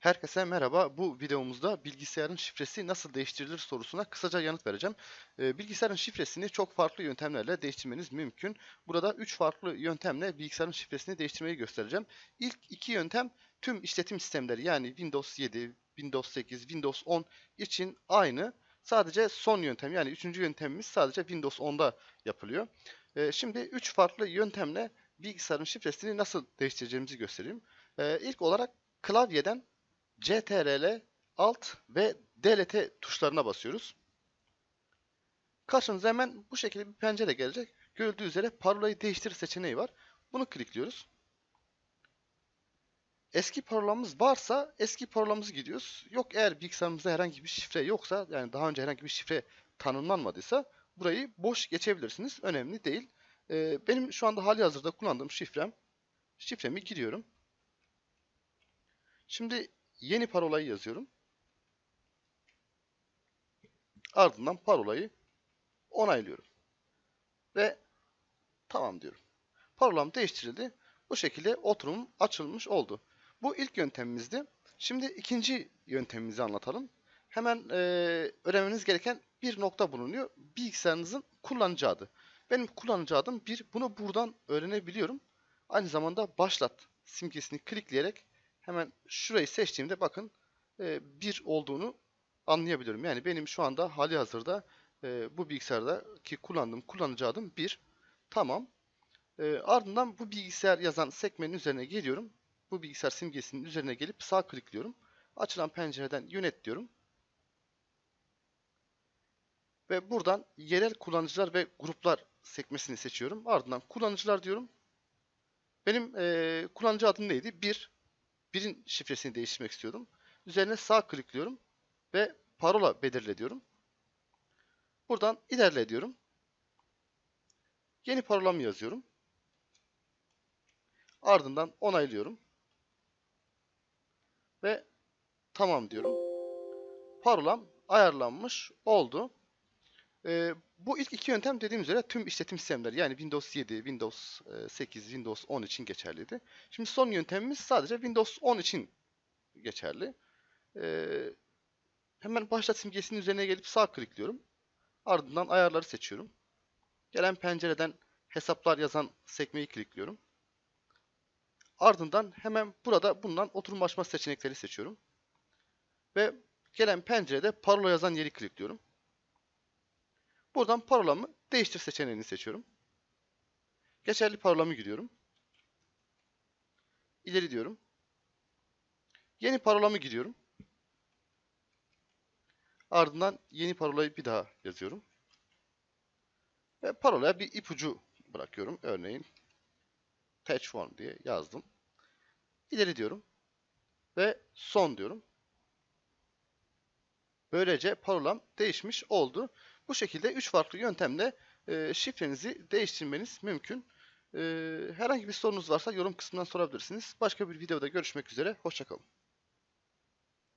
Herkese merhaba. Bu videomuzda bilgisayarın şifresi nasıl değiştirilir sorusuna kısaca yanıt vereceğim. Ee, bilgisayarın şifresini çok farklı yöntemlerle değiştirmeniz mümkün. Burada 3 farklı yöntemle bilgisayarın şifresini değiştirmeyi göstereceğim. İlk iki yöntem tüm işletim sistemleri yani Windows 7, Windows 8, Windows 10 için aynı. Sadece son yöntem yani üçüncü yöntemimiz sadece Windows 10'da yapılıyor. Ee, şimdi 3 farklı yöntemle bilgisayarın şifresini nasıl değiştireceğimizi göstereyim. Ee, ilk olarak klavyeden CTRL, Alt ve DLT tuşlarına basıyoruz. Karşınıza hemen bu şekilde bir pencere gelecek. Görüldüğü üzere parolayı değiştir seçeneği var. Bunu klikliyoruz. Eski parolamız varsa eski parolamızı gidiyoruz. Yok eğer bilgisayarımızda herhangi bir şifre yoksa yani daha önce herhangi bir şifre tanımlanmadıysa burayı boş geçebilirsiniz. Önemli değil. Ee, benim şu anda hali hazırda kullandığım şifrem. Şifremi giriyorum. Şimdi yeni parolayı yazıyorum. Ardından parolayı onaylıyorum. Ve tamam diyorum. Parolam değiştirildi. Bu şekilde oturumum açılmış oldu. Bu ilk yöntemimizdi. Şimdi ikinci yöntemimizi anlatalım. Hemen e, öğrenmeniz gereken bir nokta bulunuyor. Bilgisayarınızın kullanıcı adı. Benim kullanıcı adım bir. Bunu buradan öğrenebiliyorum. Aynı zamanda başlat simgesini klikleyerek hemen şurayı seçtiğimde bakın e, olduğunu anlayabiliyorum. Yani benim şu anda hali hazırda e, bu bilgisayardaki kullandığım kullanıcı adım bir. Tamam. E, ardından bu bilgisayar yazan sekmenin üzerine geliyorum. Bu bilgisayar simgesinin üzerine gelip sağ klikliyorum. Açılan pencereden yönet diyorum. Ve buradan yerel kullanıcılar ve gruplar sekmesini seçiyorum. Ardından kullanıcılar diyorum. Benim e, kullanıcı adım neydi? 1. Birin şifresini değiştirmek istiyordum. Üzerine sağ klikliyorum ve parola belirle diyorum. Buradan ilerle diyorum. Yeni parolamı yazıyorum. Ardından onaylıyorum. Ve tamam diyorum. Parolam ayarlanmış oldu. Ee, bu ilk iki yöntem dediğim üzere tüm işletim sistemleri yani Windows 7, Windows 8, Windows 10 için geçerliydi. Şimdi son yöntemimiz sadece Windows 10 için geçerli. Ee, hemen başlat simgesinin üzerine gelip sağ klikliyorum. Ardından ayarları seçiyorum. Gelen pencereden hesaplar yazan sekmeyi klikliyorum. Ardından hemen burada bulunan oturum açma seçenekleri seçiyorum. Ve gelen pencerede parola yazan yeri klikliyorum. Buradan parolamı değiştir seçeneğini seçiyorum. Geçerli parolamı giriyorum. İleri diyorum. Yeni parolamı giriyorum. Ardından yeni parolayı bir daha yazıyorum. Ve parolaya bir ipucu bırakıyorum. Örneğin patch one diye yazdım. İleri diyorum. Ve son diyorum. Böylece parolam değişmiş oldu. Bu şekilde 3 farklı yöntemle e, şifrenizi değiştirmeniz mümkün. E, herhangi bir sorunuz varsa yorum kısmından sorabilirsiniz. Başka bir videoda görüşmek üzere. Hoşçakalın.